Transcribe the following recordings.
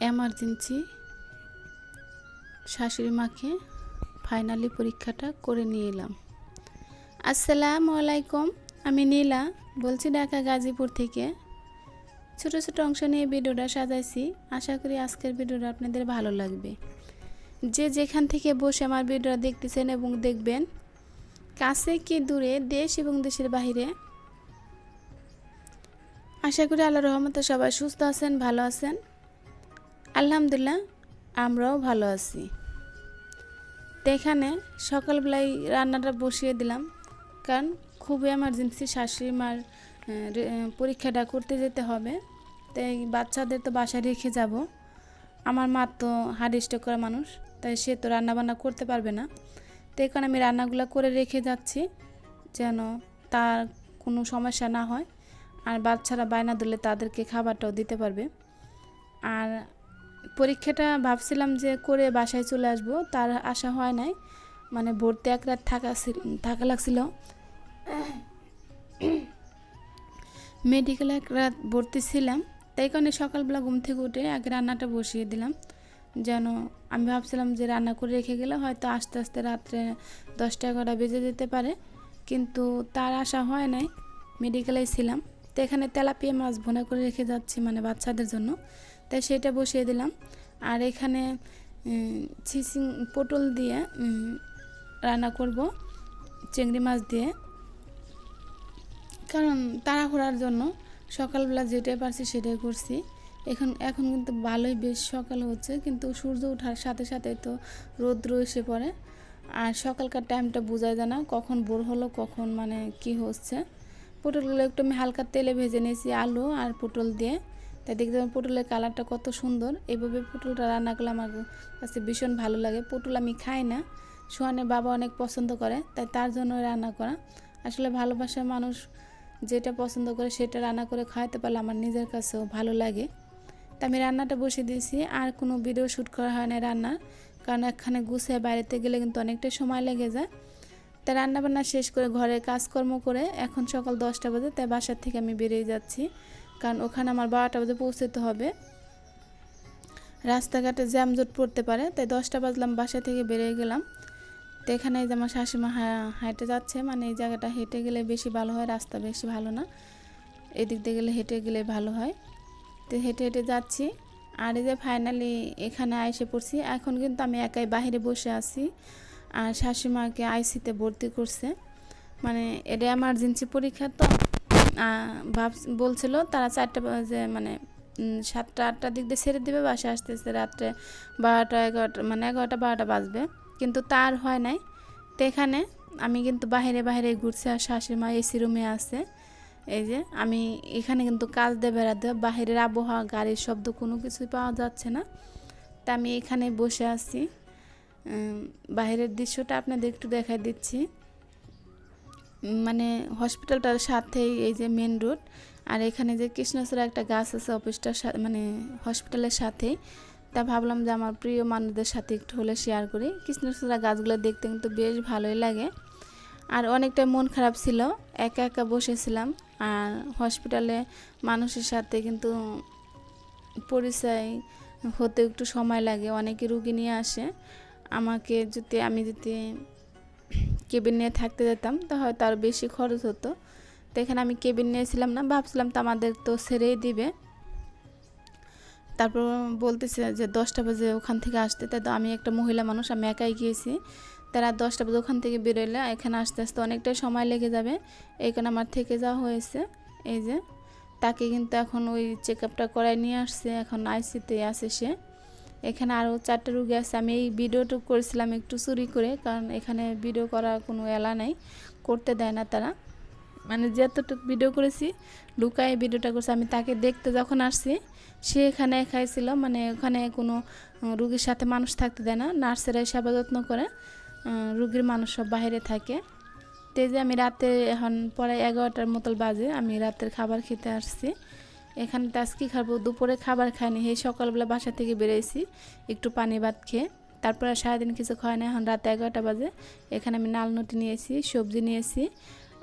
Emergency, শাশুড়ি মাকে finally পরীক্ষাটা করে নিয়ে এলাম। আসসালামু আলাইকুম, আমি নীলা, বলছি ঢাকা গাজীপুর থেকে। ছোট ছোট অংশ নিয়ে ভিডিওটা সাজাইছি। আশা করি আজকের ভিডিওটা আপনাদের ভালো লাগবে। যে যেখান থেকে বসে আমার ভিডিওটা দেখতেছেন এবং দেখবেন, কাছে কি দূরে দেশ এবং দেশের বাইরে আশা করি আল্লাহ রহমতে সবাই সুস্থ আছেন, ভালো আছেন। আলহামদুলিল্লাহ, আমরাও ভালো আছি। তো এখানে সকালবেলায় রান্নাটা বসিয়ে দিলাম, কারণ খুব এমার্জেন্সি শাশুড়ি মার পরীক্ষাটা করতে যেতে হবে। তাই বাচ্চাদের তো বাসায় রেখে যাব। আমার মা তো হার্ড স্ট্রোক করা মানুষ, তাই সে তো রান্নাবান্না করতে পারবে না। তো এখানে আমি রান্নাগুলো করে রেখে যাচ্ছি, যেন তার কোনো সমস্যা না হয়, আর বাচ্চারা বায়না দিলে তাদেরকে খাবারটাও দিতে পারবে। পরীক্ষাটা ভাবছিলাম যে করে বাসায় চলে আসব, তার আশা হয় নাই। মানে ভর্তি এক রাত থাকা থাকা লাগছিল। মেডিকেলে এক রাত ভর্তি ছিলাম, তাই কারণে সকালবেলা ঘুম থেকে উঠে আগে রান্নাটা বসিয়ে দিলাম। যেন আমি ভাবছিলাম যে রান্না করে রেখে গেলে হয়তো আস্তে আস্তে রাত্রে দশটা এগারোটা বেজে যেতে পারে, কিন্তু তার আশা হয় নাই। মেডিকেলেই ছিলাম। তো এখানে তেলাপিয়া মাছ ভুনা করে রেখে যাচ্ছি মানে বাচ্চাদের জন্য। তাই সেটা বসিয়ে দিলাম। আর এখানে ছিসিং পটল দিয়ে রান্না করব, চিংড়ি মাছ দিয়ে। কারণ তাড়াহুড়ার জন্য সকালবেলা যেটাই পারছি সেটাই করছি। এখন এখন কিন্তু ভালোই বেশ সকাল হচ্ছে, কিন্তু সূর্য ওঠার সাথে সাথে তো রৌদ্র এসে পড়ে। আর সকালকার টাইমটা বোঝা যায় না, কখন ভোর হলো, কখন মানে কি হচ্ছে। পটলগুলো একটু আমি হালকা তেলে ভেজে নিয়েছি, আলু আর পটল দিয়ে। তাই দেখতে পাবেন পটলের কালারটা কত সুন্দর। এইভাবে পটলটা রান্না করলে আমার কাছে ভীষণ ভালো লাগে। পটল আমি খাই না, সোহানের বাবা অনেক পছন্দ করে, তাই তার জন্য রান্না করা। আসলে ভালোবাসার মানুষ যেটা পছন্দ করে সেটা রান্না করে খাওয়াতে পারলে আমার নিজের কাছেও ভালো লাগে। তা আমি রান্নাটা বসে দিয়েছি, আর কোনো ভিডিও শ্যুট করা হয় না রান্নার কারণ একখানে গুছিয়ে বাড়িতে গেলে কিন্তু অনেকটাই সময় লেগে যায়। তা রান্না বান্না শেষ করে ঘরে কাজকর্ম করে এখন সকাল দশটা বাজে, তাই বাসার থেকে আমি বেরিয়ে যাচ্ছি। কারণ ওখানে আমার বারোটা বাজে পৌঁছতে হবে। রাস্তাঘাটে জ্যামজট পড়তে পারে, তাই দশটা বাজলাম, বাসা থেকে বেরিয়ে গেলাম। তো এখানে যে আমার শাশুমা হাঁটে যাচ্ছে মানে এই জায়গাটা হেঁটে গেলে বেশি ভালো হয়, রাস্তা বেশি ভালো না। এদিক দিয়ে গেলে হেঁটে গেলে ভালো হয়। তো হেঁটে হেঁটে যাচ্ছি, আর এই যে ফাইনালি এখানে এসে পড়ছি। এখন কিন্তু আমি একাই বাইরে বসে আছি, আর শাশুমাকে আইসিতে ভর্তি করছে। মানে এটা এমার্জেন্সি পরীক্ষা, তো ভাব বলছিল তারা চারটে বাজে মানে সাতটা আটটার দিক দিয়ে ছেড়ে দেবে বাসে আসতে রাত্রে বারোটা এগারোটা মানে এগারোটা বারোটা বাজবে। কিন্তু তার হয় নাই। তো এখানে আমি কিন্তু বাইরে বাইরে ঘুরছি আর শাশুড়ি মা এসি রুমে আছে। এই যে আমি এখানে কিন্তু কাজ দিয়ে বেড়াতে বাহিরের আবহাওয়া গাড়ির শব্দ কোনো কিছুই পাওয়া যাচ্ছে না। তা আমি এখানে বসে আছি। উম, বাইরের দৃশ্যটা আপনাদের একটু দেখাই দিচ্ছি। মানে হসপিটালটার সাথেই এই যে মেন রোড আর এখানে যে কৃষ্ণচূড়া একটা গাছ আছে অফিসটার মানে হসপিটালের সাথেই, তা ভাবলাম যে আমার প্রিয় মানুষদের সাথে একটু হলে শেয়ার করি। কৃষ্ণচূড়া গাছগুলো দেখতে কিন্তু বেশ ভালোই লাগে। আর অনেকটা মন খারাপ ছিল, একা একা বসেছিলাম। আর হসপিটালে মানুষের সাথে কিন্তু পরিচয় হতে একটু সময় লাগে, অনেকে রুগী নিয়ে আসে। আমাকে যদি, আমি যদি কেবিন নিয়ে থাকতে যেতাম, তো হয়তো আরও বেশি খরচ হতো। তো এখানে আমি কেবিন নিয়েছিলাম না, ভাবছিলাম তো আমাদের তো সেরেই দিবে। তারপর বলতেছে যে দশটা বাজে ওখান থেকে আসতে। তাই তো আমি একটা মহিলা মানুষ, আমি একাই গিয়েছি। তারা দশটা বাজে ওখান থেকে বেরোলে এখানে আসতে আসতে অনেকটাই সময় লেগে যাবে। এই কারণে আমার থেকে যাওয়া হয়েছে। এই যে, তাকে কিন্তু এখন ওই চেক আপটা করায় নিয়ে আসছে, এখন আইসিতে আছে সে। এখানে আরও চারটে রুগী আছে। আমি এই ভিডিওটা করেছিলাম একটু চুরি করে, কারণ এখানে ভিডিও করার কোনো এলা নাই, করতে দেয় না তারা। মানে যতটুকু ভিডিও করেছি, লুকায় ভিডিওটা করছে। আমি তাকে দেখতে যখন আসছি, সে এখানে খাইছিল মানে ওখানে কোনো রুগীর সাথে মানুষ থাকতে দেয় না। নার্সেরা সেবা যত্ন করে রুগীর মানুষ সব বাইরে থাকে। তো যে আমি রাতে এখন প্রায় এগারোটার মতো বাজে, আমি রাতের খাবার খেতে আসছি। এখানে তো আজকে খাব, দুপুরে খাবার খাইনি এই সকালবেলা বাসা থেকে বেরিয়েছি একটু পানি ভাত খেয়ে। তারপরে সারাদিন কিছু খাওয়া না এখন রাত এগারোটা বাজে। এখানে আমি নালনটি নিয়েছি, সবজি নিয়েছি,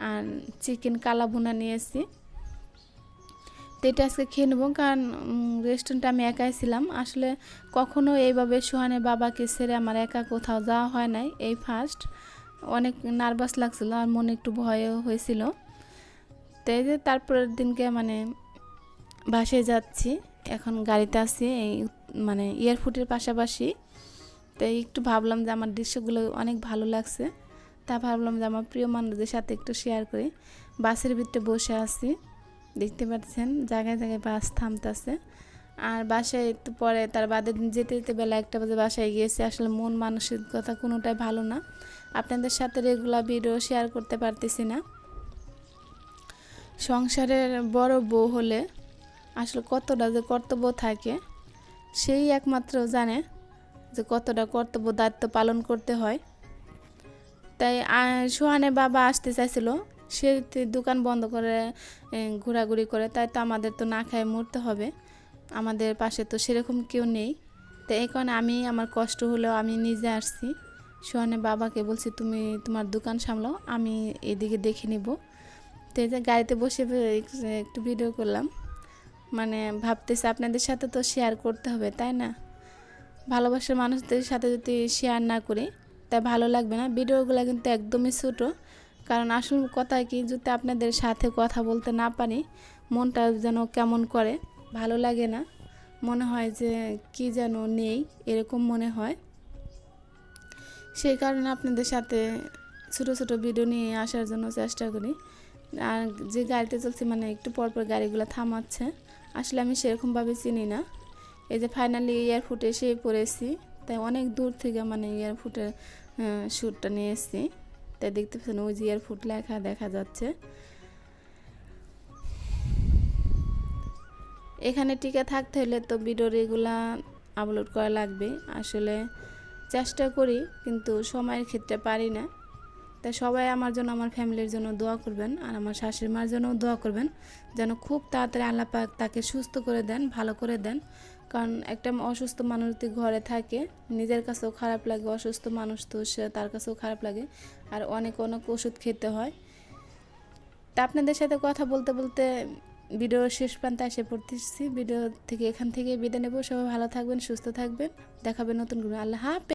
আর চিকেন কালা ভুনা নিয়েছি। তো এটা আজকে খেয়ে নেব, কারণ রেস্টুরেন্টে আমি একাই ছিলাম। আসলে কখনো এইভাবে সুহানের বাবাকে ছেড়ে আমার একা কোথাও যাওয়া হয় নাই, এই ফার্স্ট অনেক নার্ভাস লাগছিল, আর মনে একটু ভয়ও হয়েছিল। তো এই যে তারপরের দিনকে মানে বাসায় যাচ্ছি। এখন গাড়িতে আছি, এই মানে এয়ারপোর্টের পাশাপাশি। তাই একটু ভাবলাম যে আমার দৃশ্যগুলো অনেক ভালো লাগছে। তা ভাবলাম যে আমার প্রিয় মানুষদের সাথে একটু শেয়ার করি। বাসের ভিতরে বসে আছি। দেখতে পাচ্ছেন, জায়গায় জায়গায় বাস থামতেছে। আর বাসায় একটু পরে, তার বাদে যেতে যেতে বেলা একটা বাজে বাসায় গিয়েছে। আসলে মন মানসিকতা কোনোটাই ভালো না। আপনাদের সাথে রেগুলার ভিডিও শেয়ার করতে পারতেছি না। সংসারের বড় বউ হলে আসলে কতটা যে কর্তব্য থাকে, সেই একমাত্র জানে যে কতটা কর্তব্য দায়িত্ব পালন করতে হয়। তাই সোহানের বাবা আসতে চাইছিল, সে দোকান বন্ধ করে ঘোরাঘুরি করে, তাই তো আমাদের তো না খায় মরতে হবে। আমাদের পাশে তো সেরকম কেউ নেই। তো এই কারণে আমি, আমার কষ্ট হলেও আমি নিজে আসছি। সোহানের বাবাকে বলছি, তুমি তোমার দোকান সামলাও, আমি এদিকে দেখে নিব। তো গাড়িতে বসে একটু ভিডিও করলাম। মানে ভাবতেছি আপনাদের সাথে তো শেয়ার করতে হবে, তাই না? ভালোবাসার মানুষদের সাথে যদি শেয়ার না করি, তাই ভালো লাগবে না। ভিডিওগুলো কিন্তু একদমই ছোটো, কারণ আসল কথা কি, যদি আপনাদের সাথে কথা বলতে না পারি, মনটা যেন কেমন করে, ভালো লাগে না। মনে হয় যে কি যেন নেই, এরকম মনে হয়। সেই কারণে আপনাদের সাথে ছোটো ছোটো ভিডিও নিয়ে আসার জন্য চেষ্টা করি। আর যে গাড়িতে চলছে মানে একটু পর পর গাড়িগুলো থামাচ্ছে। আসলে আমি সেরকমভাবে চিনি না। এই যে ফাইনালি এয়ারপোর্টে এসে পড়েছি, তাই অনেক দূর থেকে মানে এয়ারপোর্টের শ্যুটটা নিয়ে এসেছি। তাই দেখতে পাচ্ছেন ওই যে এয়ারপোর্ট লেখা দেখা যাচ্ছে। এখানে টিকে থাকতে হলে তো ভিডিও রেগুলার আপলোড করা লাগবে। আসলে চেষ্টা করি, কিন্তু সময়ের ক্ষেত্রে পারি না। তাই সবাই আমার জন্য, আমার ফ্যামিলির জন্য দোয়া করবেন আর আমার শাশুড়ি মার জন্য দোয়া করবেন যেন খুব তাড়াতাড়ি আল্লাহ পাক তাকে সুস্থ করে দেন, ভালো করে দেন। কারণ একটা অসুস্থ মানুষ যদি ঘরে থাকে, নিজের কাছেও খারাপ লাগে, অসুস্থ মানুষ তো সে তার কাছেও খারাপ লাগে আর অনেক অনেক ওষুধ খেতে হয়। তা আপনাদের সাথে কথা বলতে বলতে ভিডিওর শেষ প্রান্তে এসে পড়তেছি। ভিডিও থেকে এখান থেকে বিদায় নেব। সবাই ভালো থাকবেন, সুস্থ থাকবেন। দেখাবেন নতুন কোনো। আল্লাহ